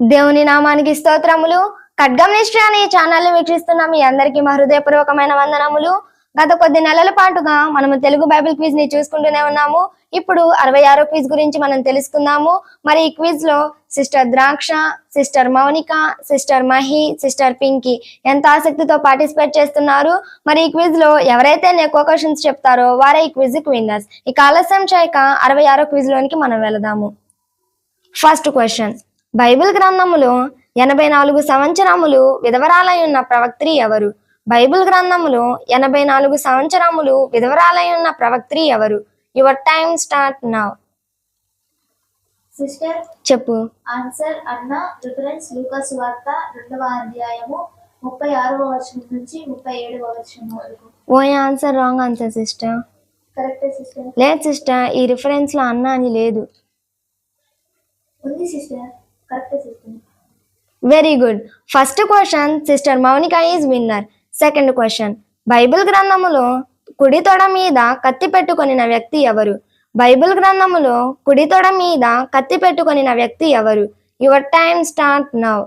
దేవుని నామానికి స్తోత్రములు. ఖడ్గం అనే ఛానల్ వీక్షిస్తున్న మీ అందరికీ మా హృదయపూర్వకమైన వందనములు. గత కొద్ది నెలల పాటుగా మనము తెలుగు బైబిల్ క్విజ్ని చూసుకుంటూనే ఉన్నాము. ఇప్పుడు అరవై ఆరో క్విజ్ గురించి మనం తెలుసుకుందాము. మరి ఈ క్విజ్లో sister Draksha sister Mounika sister Mahi sister Pinky ఎంత ఆసక్తితో పార్టిసిపేట్ చేస్తున్నారు? మరి ఈ క్విజ్లో ఎవరైతే ఎక్కువ క్వశ్చన్స్ చెప్తారో వారే ఈ క్విజ్కి విన్నర్స్. ఇక ఆలస్యం చేయక అరవై ఆరో క్విజ్ లోనికి మనం వెళదాము. First question. బైబిల్ గ్రంథములో ఎనభై నాలుగు సంవత్సరములు విధవరాలై ఉన్న ప్రవక్త్రి ఎవరు? బైబిల్ గ్రంథములో ఎనభై నాలుగు సంవత్సరములు విధవరాలై ఉన్న ప్రవక్త్రి ఎవరు? Your time start now. Sister చెప్పు. ఆన్సర్ అన్న రిఫరెన్స్ లూకాస్ వార్త రెండవ అధ్యాయము ముప్పై ఆరవ వచనం నుంచి ముప్పై ఏడవ వచనం వరకు. ఓ ఆన్సర్ రాంగ్ ఆన్సర్ సిస్టర్. కరెక్టే సిస్టర్. లేదు సిస్టర్ ఈ రిఫరెన్స్లో అన్న అని లేదు. ఉంది sister. Very good first question sister Mounika is winner second question Bible గ్రంథములో కుడి తొడ మీద కత్తి పెట్టుకొనిన వ్యక్తి ఎవరు? బైబిల్ గ్రంథములో కుడి తొడ మీద కత్తి పెట్టుకొనిన వ్యక్తి ఎవరు? Your time start now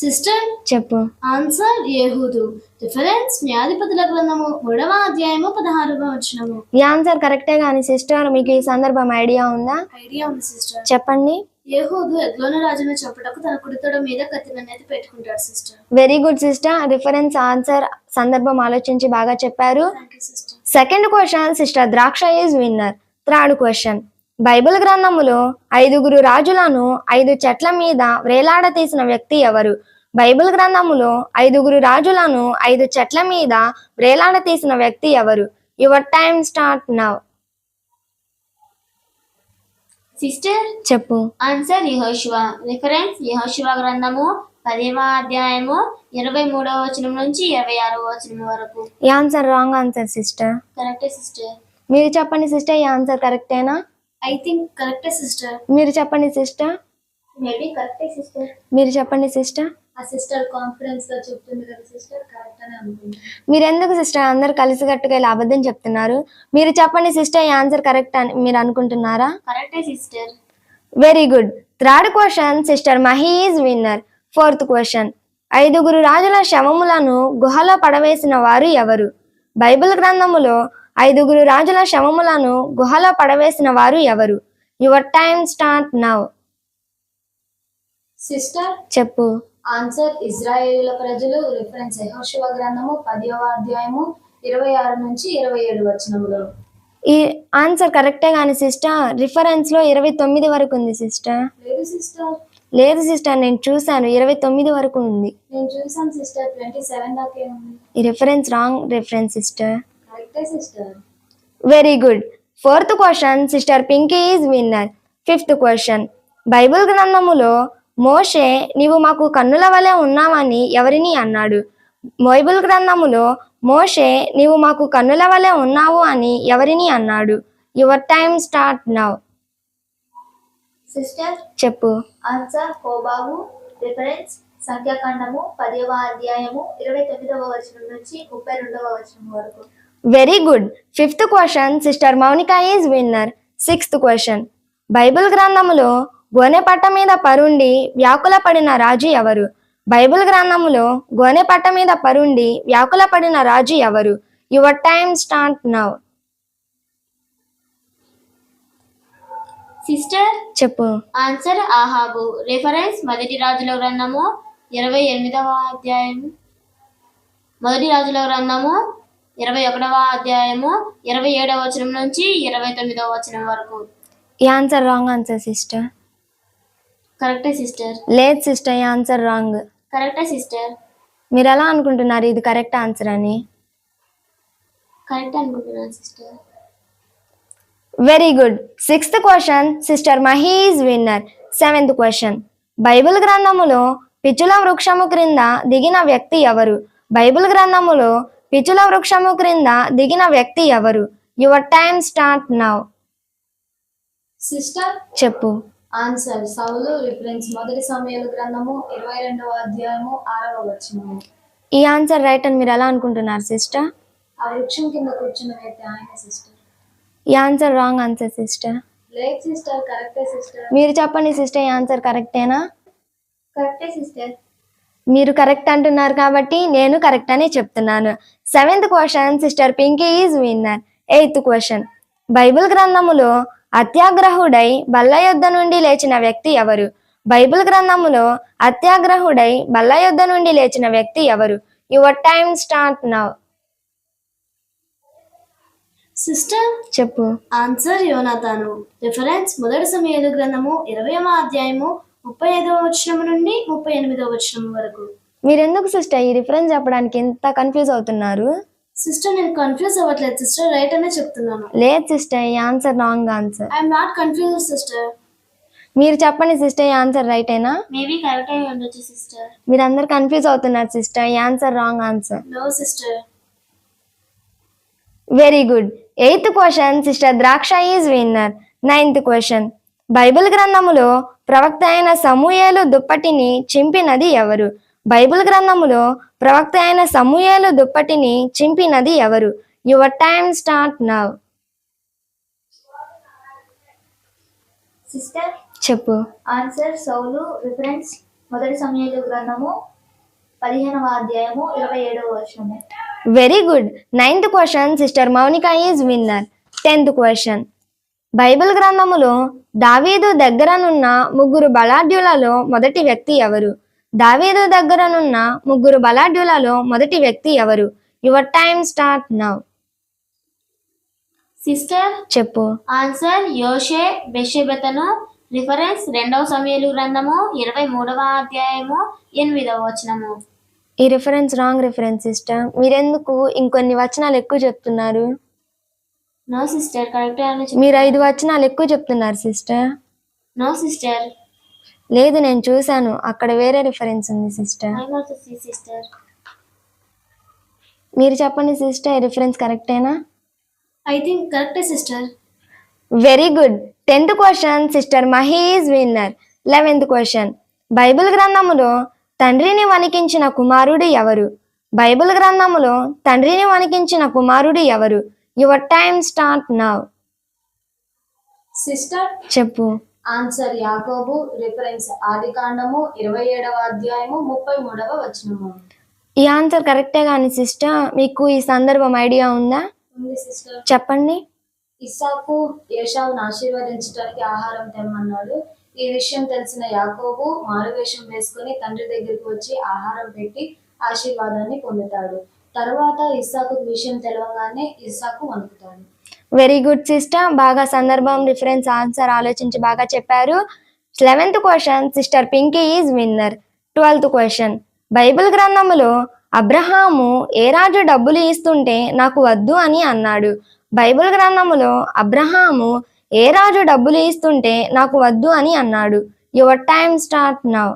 sister చెప్పు. ఆన్సర్ ఏహూదు రిఫరెన్స్ న్యాయాధిపతుల గ్రంథము మూడవ అధ్యాయము పదహారవ వచనము ఈ ఆన్సర్ కరెక్టే కానీ సిస్టర్ మీకు ఈ సందర్భం ఐడియా ఉందా? ఐడియా ఉంది సిస్టర్ చెప్పండి. ఏహూదు ఎగ్లోన రాజును చంపుటకు తన కుడితోడ మీద పెట్టుకుంటాడు sister very good sister reference answer సందర్భం ఆలోచించి బాగా చెప్పారు. Second question sister Draksha is winner third question Bible గ్రంథములో ఐదుగురు రాజులను ఐదు చెట్ల మీద వ్రేలాడ తీసిన వ్యక్తి ఎవరు? బైబిల్ గ్రంథములో ఐదుగురు రాజులను ఐదు చెట్ల మీద వ్రేలాడ తీసిన వ్యక్తి ఎవరు? Your time start now. Sister చెప్పు. ఆన్సర్ యహోశివ రిఫరెన్స్ యహోశివ గ్రంథము పదవ అధ్యాయము ఇరవై మూడవ వచనం నుంచి ఇరవై ఆరవ వచనం వరకు. ఈ ఆన్సర్ రాంగ్ ఆన్సర్ సిస్టర్. కరెక్టే సిస్టర్. మీరు చెప్పండి సిస్టర్ ఈ ఆన్సర్ కరెక్టేనా? ఐ థింక్ కరెక్టే సిస్టర్ మీరు చెప్పండి సిస్టర్ మేబీ కరెక్టే సిస్టర్ మీరు చెప్పండి సిస్టర్ ఆ సిస్టర్ కాన్ఫిడెన్స్గా చెప్తుంది కదా సిస్టర్ కరెక్ట్ అని మీరు ఎందుకు సిస్టర్ అందరు కలిసికట్టుగా ఇలా అబద్ధం చెప్తున్నారు. మీరు చెప్పండి సిస్టర్ ఈ ఆన్సర్ కరెక్ట్ అని మీరు అనుకుంటున్నారా? కరెక్టే sister very good third question sister Mahi is winner fourth question ఐదుగురు రాజుల శవములను గుహలో పడవేసిన వారు ఎవరు? బైబిల్ గ్రంథములో ఐదుగురు రాజుల శవములను గుహలో పడవేసిన వారు ఎవరు? Your time start now sister చెప్పు. ఆన్సర్ ఇజ్రాయేలుల ప్రజలు రిఫరెన్స్ యెహోషువ గ్రంథము పదవ అధ్యాయము ఇరవై ఆరు నుంచి ఇరవై ఏడు వచనములు. ఈ ఆన్సర్ కరెక్టే కానీ సిస్టర్ రిఫరెన్స్లో ఇరవై తొమ్మిది వరకు ఉంది సిస్టర్ లేదు సిస్టర్ లేదు సిస్టర్ నేను చూశాను ఇరవై తొమ్మిది వరకు ఉంది. నేను చూసాను సిస్టర్ ట్వంటీ సెవెన్ దాకే ఉంది ఈ రిఫరెన్స్ రాంగ్ రిఫరెన్స్ సిస్టర్ కరెక్టే sister very good fourth question sister Pinky is winner fifth question Bible గ్రంథములో మోషే నీవు మాకు కన్నుల వలె ఉన్నావని ఎవరిని అన్నాడు? బైబిల్ గ్రంథములో మోషే నీవు మాకు కన్నుల వలె ఉన్నావు అని ఎవరిని అన్నాడు? Your time start now sister చెప్పు. ఆన్సర్ హోబాబు రిఫరెన్స్ సంఖ్యాకాండము పదవ అధ్యాయము ఇరవై తొమ్మిదవ వచనం నుంచి ముప్పై రెండవ వచనం వరకు. Very good fifth question sister Mounika is winner sixth question Bible గ్రంథములో గోనెపట్ట మీద పరుండి వ్యాకుల పడిన రాజు ఎవరు? బైబిల్ గ్రంథములో గోనెపట్ట మీద పరుండి వ్యాకుల పడిన రాజు ఎవరు? Your time start now sister చెప్పు. ఆన్సర్ ఆహాబు రిఫరెన్స్ మొదటి రాజుల గ్రంథము ఇరవై ఎనిమిదవ అధ్యాయం మొదటి రాజుల గ్రంథము ఇరవై ఒకటవ అధ్యాయము ఇరవై ఏడవ వచనం నుంచి ఇరవై తొమ్మిదవ వచనం వరకు. ఈ ఆన్సర్ రాంగ్ ఆన్సర్ సిస్టర్. కరెక్టే సిస్టర్? లేదు సిస్టర్ ఈ ఆన్సర్ రాంగ్. కరెక్టే సిస్టర్? మీరు ఎలా అనుకుంటున్నారు ఇది కరెక్ట్ ఆన్సర్ అని? కరెక్ట్ అనుకుంటున్నాను sister. Very good. Sixth question sister Mahi is winner. Seventh question. Bible గ్రంథములో పిచ్చుల వృక్షము క్రింద దిగిన వ్యక్తి ఎవరు? బైబిల్ గ్రంథములో పిచ్చుల వృక్షము క్రింద దిగిన వ్యక్తి ఎవరు? Your time start now sister చెప్పు. ఆన్సర్ సౌలు రిఫరెన్స్. మొదటి సమయాల గ్రంథము ఇరవై రెండవ అధ్యాయము ఆరవ వచనము. ఈ ఆన్సర్ రైట్ అని మీరు ఎలా అనుకుంటున్నారు సిస్టర్ ఆ వృక్షం కింద కూర్చున్న వ్యక్తి ఆయన సిస్టర్ ఈ ఆన్సర్ రాంగ్ ఆన్సర్ సిస్టర్ లేదు సిస్టర్ కరెక్టే సిస్టర్ మీరు చెప్పండి సిస్టర్ ఈ ఆన్సర్ కరెక్టేనా కరెక్టే సిస్టర్ మీరు కరెక్ట్ అంటున్నారు కాబట్టి నేను కరెక్ట్ అనే చెప్తున్నాను. Seventh question sister Pinky is winner eighth question Bible గ్రంథములో అత్యాగ్రహుడై బల్ల యొద్ద నుండి లేచిన వ్యక్తి ఎవరు? బైబిల్ గ్రంథములో అత్యాగ్రహుడై బల్ల యొద్ద నుండి లేచిన వ్యక్తి ఎవరు? Your time start now sister చెప్పు. ఆన్సర్ యోనాతాను. రిఫరెన్స్ మొదటి సమయాలు గ్రంథము ఇరవయవ అధ్యాయము ముప్పై ఐదవ వచనం నుండి ముప్పై ఎనిమిదవ వచనం వరకు. మీరు ఎందుకు సిస్టర్ ఈ రిఫరెన్స్ చెప్పడానికి ఎంత కన్ఫ్యూజ్ అవుతున్నారు? సిస్టర్ నేను కన్ఫ్యూజ్ అవ్వట్లేదు సిస్టర్ రైట్ అనే చెప్తున్నాను. లేదు సిస్టర్ ఈ answer wrong answer I'm not confuse sister మీరు చెప్పండి సిస్టర్ ఈ ఆన్సర్ రైటేనా మేబీ కరెక్ట్ అయి ఉండొచ్చు సిస్టర్ మీరు అందరు కన్ఫ్యూజ్ అవుతున్నారు సిస్టర్ ఈ answer wrong answer no sister very good eighth question sister Draksha is winner ninth question Bible గ్రంథములో ప్రవక్త అయిన సమూయేలు దుప్పటిని చింపినది ఎవరు? బైబిల్ గ్రంథములో ప్రవక్త అయిన సమూయేలు దుప్పటిని చింపినది ఎవరు? Your time start now sister చెప్పు. ఆన్సర్ సౌలు రిఫరెన్స్ మొదటి సమయాలు గ్రంథము పదిహేనవ అధ్యాయము ఇరవై ఏడవ వచనము. Very good ninth question sister Mounika is winner tenth question Bible గ్రంథములో దావీదు దగ్గరనున్న ముగ్గురు బలాఢ్యులలో మొదటి వ్యక్తి ఎవరు? దావీదు దగ్గరనున్న ముగ్గురు బలాఢ్యులలో మొదటి వ్యక్తి ఎవరు? Your time start now sister చెప్పు. ఆన్సర్ యోషే బెషెబెతను రిఫరెన్స్ రెండవ సమయాలు గ్రంథము ఇరవై మూడవ అధ్యాయము ఎనిమిదవ వచనము. ఈ రిఫరెన్స్ రాంగ్ రిఫరెన్స్ సిస్టర్ మీరెందుకు ఇంకొన్ని వచనాలు ఎక్కువ చెప్తున్నారు? నో సిస్టర్ కరెక్ట్ మీరు ఐదు వచనాలు ఎక్కువ చెప్తున్నారు సిస్టర్ నో సిస్టర్ లేదు నేను చూశాను. అక్కడ వేరే రిఫరెన్స్ ఉంది sister I also see sister మీరు చెప్పండి సిస్టర్ రిఫరెన్స్ కరెక్టేనా ఐ థింక్ కరెక్టే sister very good tenth question sister Mahi is winner eleventh question Bible గ్రంథములో తండ్రిని వణికించిన కుమారుడు ఎవరు? బైబిల్ గ్రంథములో తండ్రిని వణికించిన కుమారుడు ఎవరు? Your time start now sister చెప్పు. ఆన్సర్ యాకోబు రిఫరెన్స్ ఆది కాండము ఇరవై ఏడవ అధ్యాయము ముప్పై మూడవ వచనము. ఈ ఆన్సర్ కరెక్టే కానీ సిస్టర్ మీకు ఈ సందర్భం ఐడియా ఉందా? ఉంది సిస్టర్ చెప్పండి. ఇస్సాకు ఏషావును ఆశీర్వదించడానికి ఆహారం తెమ్మన్నాడు. ఈ విషయం తెలిసిన యాకోబు మారువేషం వేసుకుని తండ్రి దగ్గరికి వచ్చి ఆహారం పెట్టి ఆశీర్వాదాన్ని పొందుతాడు. తర్వాత ఇస్సాకు విషయం తెలవగానే ఇస్సాకు వణుకుతాడు. వెరీ గుడ్ సిస్టర్ బాగా సందర్భం రిఫరెన్స్ ఆన్సర్ ఆలోచించి బాగా చెప్పారు. Eleventh question sister Pinky is winner twelfth question Bible గ్రంథములో అబ్రహాము ఏ రాజు డబ్బులు ఇస్తుంటే నాకు వద్దు అని అన్నాడు. బైబిల్ గ్రంథములో అబ్రహాము ఏ రాజు డబ్బులు ఇస్తుంటే నాకు వద్దు అని అన్నాడు. Your time start now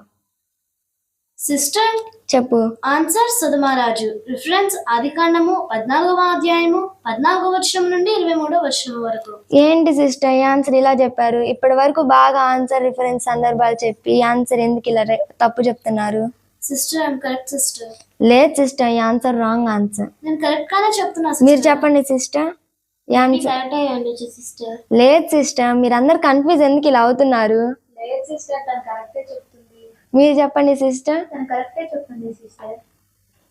sister చెప్పు. ఆన్సర్ సుధమారాజు రిఫరెన్స్ ఆది కాండము పద్నాలుగవ అధ్యాయము పద్నాలుగవ వచనం నుండి ఇరవై మూడవ వచనం వరకు. ఏంటి సిస్టర్ ఆన్సర్ ఇలా చెప్పారు? ఇప్పటి వరకు బాగా ఆన్సర్ రిఫరెన్స్ సందర్భాలు చెప్పి ఆన్సర్ ఎందుకు ఇలా తప్పు చెప్తున్నారు? Sister I'm correct sister. లేదు సిస్టర్ ఈ ఆన్సర్ రాంగ్ ఆన్సర్. నేను కరెక్ట్ గానే చెప్తున్నా మీరు చెప్పండి సిస్టర్. లేదు సిస్టర్ మీరు అందరు కన్ఫ్యూజ్ ఎందుకు ఇలా అవుతున్నారు? లేదు సిస్టర్ కరెక్టే మీరు చెప్పండి సిస్టర్ కరెక్టే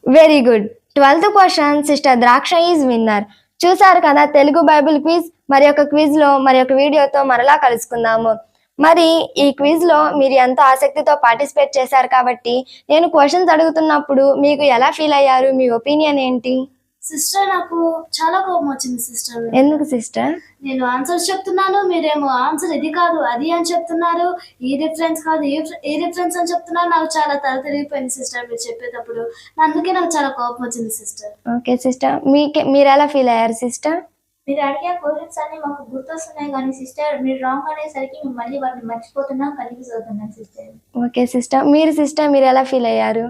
very good twelfth question sister Draksha is winner చూసారు కదా తెలుగు బైబిల్ క్విజ్ మరి ఒక క్విజ్లో మరి ఒక వీడియోతో మరలా కలుసుకుందాము. మరి ఈ క్విజ్లో మీరు ఎంతో ఆసక్తితో పార్టిసిపేట్ చేశారు కాబట్టి నేను క్వశ్చన్స్ అడుగుతున్నప్పుడు మీకు ఎలా ఫీల్ అయ్యారు? మీ ఒపీనియన్ ఏంటి? సిస్టర్ నాకు చాలా కోపం వచ్చింది సిస్టర్ ఎందుకు సిస్టర్ నేను ఆన్సర్స్ చెప్తున్నాను మీరేమో ఆన్సర్ ఇది కాదు అది అని చెప్తున్నారు. ఈ రిఫరెన్స్ కాదు ఈ రిఫరెన్స్ అని చెప్తున్నారు. నాకు చాలా తల తిరిగిపోయింది సిస్టర్ మీరు చెప్పేటప్పుడు. అందుకే నాకు చాలా కోపం వచ్చింది సిస్టర్ ఓకే సిస్టర్ మీకే మీరు ఎలా ఫీల్ అయ్యారు సిస్టర్ మీరు అడిగే క్వశ్చన్స్ అన్ని మాకు గుర్తొస్తున్నాయి కానీ సిస్టర్ మీరు రాంగ్ అనేసరికి మేము మళ్ళీ వాటిని మర్చిపోతున్నాం కన్ఫ్యూజ్ అవుతున్నాం సిస్టర్ ఓకే సిస్టర్ మీరు సిస్టర్ మీరు ఎలా ఫీల్ అయ్యారు?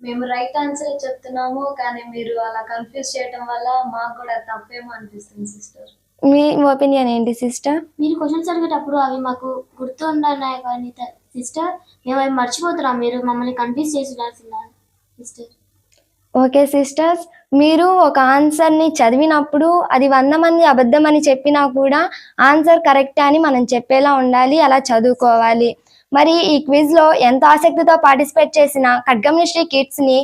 మేము రైట్ ఆన్సర్ చెప్తున్నాము కానీ మీరు అలా కన్ఫ్యూజ్ చేయడం వల్ల మాకు కూడా తప్పేమో అనిపిస్తుంది సిస్టర్ మీ ఒపీనియన్ ఏంటి సిస్టర్ మీరు క్వశ్చన్స్ అడిగేటప్పుడు అవి మాకు గుర్తు ఉండాలి కానీ సిస్టర్ మేము అవి మర్చిపోతున్నాం మీరు మమ్మల్ని కన్ఫ్యూజ్ చేసి సిస్టర్ ఓకే సిస్టర్స్ మీరు ఒక ఆన్సర్ని చదివినప్పుడు అది వంద మంది అబద్ధమని చెప్పినా కూడా ఆన్సర్ కరెక్ట్ అని మనం చెప్పేలా ఉండాలి అలా చదువుకోవాలి. మరి ఈ క్విజ్లో ఎంత ఆసక్తితో పార్టిసిపేట్ చేసిన ఖడ్గమిశ్రీ కిడ్స్ని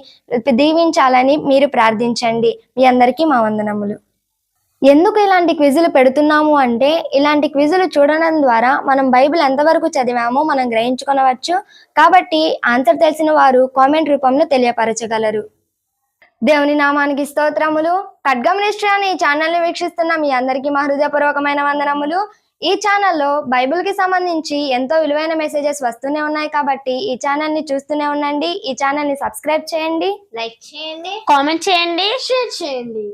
దీవించాలని మీరు ప్రార్థించండి. మీ అందరికీ మా వందనములు. ఎందుకు ఇలాంటి క్విజులు పెడుతున్నాము అంటే ఇలాంటి క్విజులు చూడడం ద్వారా మనం బైబిల్ ఎంతవరకు చదివామో మనం గ్రహించుకొనవచ్చు. కాబట్టి ఆన్సర్ తెలిసిన వారు కామెంట్ రూపంలో తెలియపరచగలరు. దేవుని నామానికి స్తోత్రములు. ఖడ్గం నిష్ఠ అనే ఈ ఛానల్ని వీక్షిస్తున్న మీ అందరికీ మా హృదయపూర్వకమైన వందనములు. ఈ ఛానల్లో బైబిల్కి సంబంధించి ఎంతో విలువైన మెసేజెస్ వస్తూనే ఉన్నాయి కాబట్టి ఈ ఛానల్ని చూస్తూనే ఉండండి. ఈ ఛానల్ని సబ్స్క్రైబ్ చేయండి. లైక్ చేయండి కామెంట్ చేయండి షేర్ చేయండి.